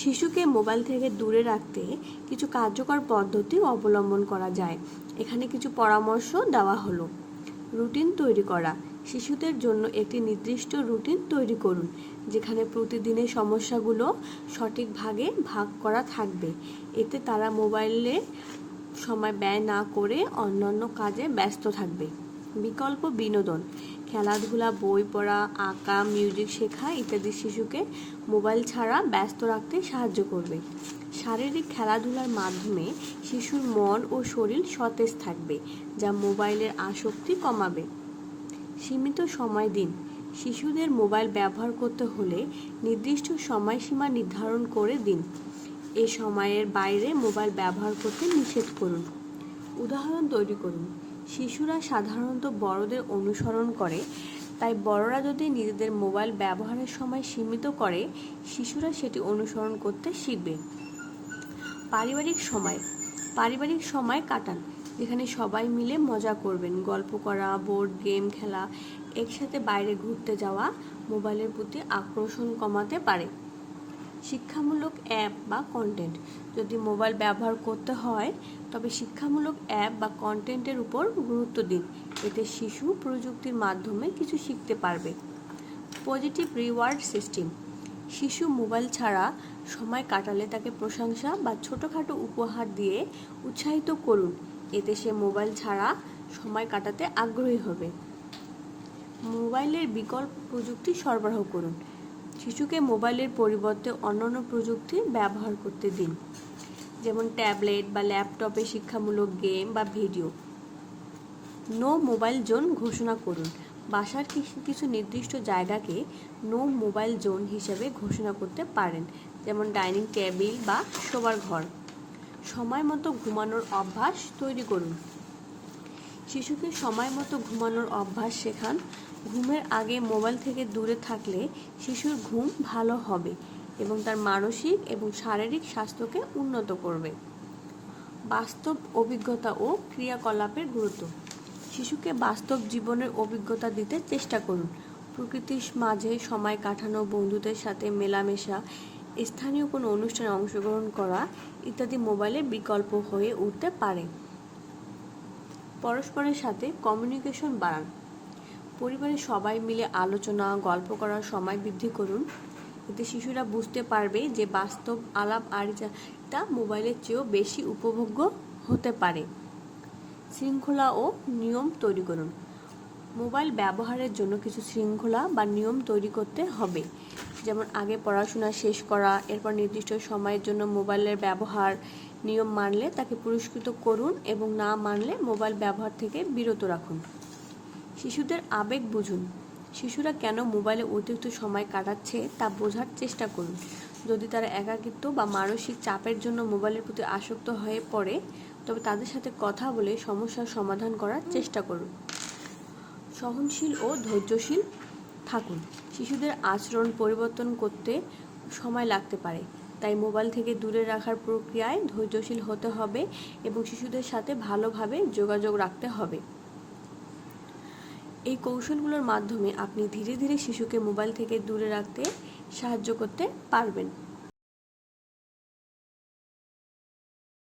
শিশুকে মোবাইল থেকে দূরে রাখতে কিছু কার্যকর পদ্ধতি অবলম্বন করা যায়। এখানে কিছু পরামর্শ দেওয়া হলো। রুটিন তৈরি করা। শিশুদের জন্য একটি নির্দিষ্ট রুটিন তৈরি করুন, যেখানে প্রতিদিনের সমস্যাগুলো সঠিক ভাগে ভাগ করা থাকবে। এতে তারা মোবাইলে সময় ব্যয় না করে অন্যান্য কাজে ব্যস্ত থাকবে। বিকল্প বিনোদন, খেলাধুলা, বই পড়া, আঁকা, মিউজিক শেখা ইত্যাদি শিশুকে মোবাইল ছাড়া ব্যস্ত রাখতে সাহায্য করবে। শারীরিক খেলাধুলার মাধ্যমে শিশুর মন ও শরীর সতেজ থাকবে, যা মোবাইলের আসক্তি কমাবে। সীমিত সময় দিন, শিশুদের মোবাইল ব্যবহার করতে হলে নির্দিষ্ট সময়সীমা নির্ধারণ করে দিন। এ সময়ের বাইরে মোবাইল ব্যবহার করতে নিষেধ করুন। উদাহরণ তৈরি করুন শিশুরা সাধারণত বড়দের অনুসরণ করে। তাই বড়রা যদি নিজেদের মোবাইল ব্যবহারের সময় সীমিত করে, শিশুরা সেটি অনুসরণ করতে শিখবে। পারিবারিক সময়। পারিবারিক সময় কাটান। যেখানে সবাই মিলে মজা করবেন। গল্প করা বোর্ড গেম খেলা, একসাথে বাইরে ঘুরতে যাওয়া মোবাইলের প্রতি আকর্ষণ কমাতে পারে। শিক্ষামূলক অ্যাপ বা কন্টেন্ট যদি মোবাইল ব্যবহার করতে হয়, তবে শিক্ষামূলক অ্যাপ বা কন্টেন্টের উপর গুরুত্ব দিন। এতে শিশু প্রযুক্তির মাধ্যমে কিছু শিখতে পারবে। পজিটিভ রিওয়ার্ড সিস্টেম শিশু মোবাইল ছাড়া সময় কাটালে তাকে প্রশংসা বা ছোটোখাটো উপহার দিয়ে উৎসাহিত করুন। এতে সে মোবাইল ছাড়া সময় কাটাতে আগ্রহী হবে। মোবাইলের বিকল্প প্রযুক্তি সরবরাহ করুন। শিশুকে মোবাইলের পরিবর্তে অন্যান্য প্রযুক্তি ব্যবহার করতে দিন। যেমন ট্যাবলেট বা ল্যাপটপে শিক্ষামূলক গেম বা ভিডিও। নো মোবাইল জোন ঘোষণা করুন। বাসার কিছু কিছু নির্দিষ্ট জায়গাকে নো মোবাইল জোন হিসেবে ঘোষণা করতে পারেন। যেমন ডাইনিং টেবিল বা শোবার ঘর। সময় মতো ঘুমানোর অভ্যাস তৈরি করুন। শিশুকে সময় মতো ঘুমানোর অভ্যাস শেখান। ঘুমের আগে মোবাইল থেকে দূরে থাকলে শিশুর ঘুম ভালো হবে এবং তার মানসিক এবং শারীরিক স্বাস্থ্যকে উন্নত করবে। বাস্তব অভিজ্ঞতা ও ক্রিয়াকলাপের গুরুত্ব। শিশুকে বাস্তব জীবনের অভিজ্ঞতা দিতে চেষ্টা করুন। প্রকৃতির মাঝে সময় কাটানো, বন্ধুদের সাথে মেলামেশা, স্থানীয় কোনো অনুষ্ঠানে অংশগ্রহণ করা ইত্যাদি মোবাইলের বিকল্প হয়ে উঠতে পারে। পরস্পরের সাথে কমিউনিকেশন বাড়ান। পরিবারের সবাই মিলে আলোচনা, গল্প করার সময় বৃদ্ধি করুন। এতে শিশুরা বুঝতে পারবে যে বাস্তব আলাপ আরিচাটা মোবাইলের চেয়েও বেশি উপভোগ্য হতে পারে। শৃঙ্খলা ও নিয়ম তৈরি করুন। মোবাইল ব্যবহারের জন্য কিছু শৃঙ্খলা বা নিয়ম তৈরি করতে হবে। যেমন আগে পড়াশোনা শেষ করা, এরপর নির্দিষ্ট সময়ের জন্য মোবাইলের ব্যবহার নিয়ম মানলে তাকে পুরস্কৃত করুন এবং না মানলে মোবাইল ব্যবহার থেকে বিরত রাখুন। শিশুদের আবেগ বুঝুন। শিশুরা কেন মোবাইলে অতিরিক্ত সময় কাটাচ্ছে তা বোঝার চেষ্টা করুন। যদি তারা একাকিত্ব বা মানসিক চাপের জন্য মোবাইলের প্রতি আসক্ত হয়ে পড়ে, তবে তাদের সাথে কথা বলে সমস্যার সমাধান করার চেষ্টা করুন। সহনশীল ও ধৈর্যশীল থাকুন। শিশুদের আচরণ পরিবর্তন করতে সময় লাগতে পারে। তাই মোবাইল থেকে দূরে রাখার প্রক্রিয়ায় ধৈর্যশীল হতে হবে এবং শিশুদের সাথে ভালোভাবে যোগাযোগ রাখতে হবে। এই কৌশলগুলোর মাধ্যমে আপনি ধীরে ধীরে শিশুকে মোবাইল থেকে দূরে রাখতে সাহায্য করতে পারবেন।